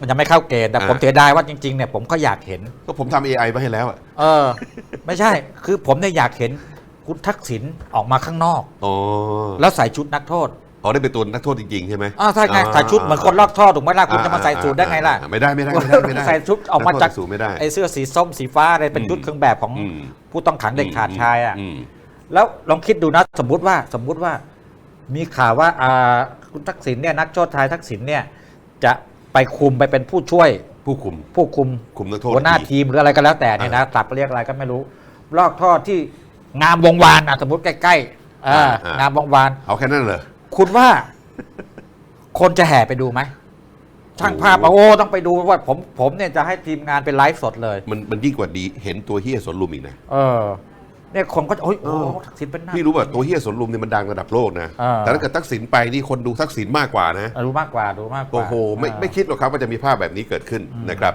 มันยังไม่เข้าเกณฑ์แต่อ่าผมเสียดายว่าจริงๆเนี่ยผมก็อยากเห็น ก็ผมทำ AI มาให้แล้วอะเออ ไม่ใช่ คือผมเนี่ยอยากเห็นคุณทักษิณออกมาข้างนอก อ๋อแล้วใส่ชุดนักโทษอ๋อได้เป็นตัวนักโทษจริงๆใช่ไหมอ้าวใช่ไงใส่ชุดเหมือนคนลอกท่อถูกไหมล่ะคุณจะมาใส่สูทได้ไงล่ะอ่าไม่ได้ไม่ได้ไม่ได้ไม่ได้ใส่ชุดออกมาจากนัโทษใส่สูทไม่ได้ไอ้เสื้อสีส้มสีฟ้าอะไรเป็นอืมชุดเครื่องแบบของอืมผู้ต้องขังเด็กขาดชายอะมแล้วลองคิดดูนะสมมุติว่าสมมุติว่า มีข่าวว่าอ่าคุณทักษิณเนี่ยนักโทษชายทักษิณเนี่ยจะ ไปคุมไปเป็นผู้ช่วยผู้คุม ผู้คุมคุมนักโทษหัวหน้าอีกทีมหรืออะไรก็แล้วแต่เนี่ยนะตับเรียกอะไรก็ไม่รู้ ลอกท่อที่งามวงวานอะสมมติใกล้ๆอ่าอ่าอ่าง งามวงวาน เอาแค่นั้นเหรอ คุณว่า คนจะแห่ไปดูไหมช่างภาพบอกโอ้ต้องไปดูว่าผมผมเนี่ยจะให้ทีมงานเป็นไลฟ์สดเลย มันมันยิ่งกว่าดีเห็นตัวเฮียสวนลุมอีกนะ เออ เนี่ยคนก็จะโอ้ยโอ้เออทักษิณเป็นหน้าพี่รู้ป่ะตัวเฮียสวนลุมเนี่ยมันดังระดับโลกนะ อ่า แต่ถ้าเกิดทักษิณไปนี่คนดูทักษิณมากกว่านะ รู้มากกว่ารู้มากกว่า โอ้โหไม่อ่าไม่คิดหรอกครับว่าจะมีภาพแบบนี้เกิดขึ้นนะครับ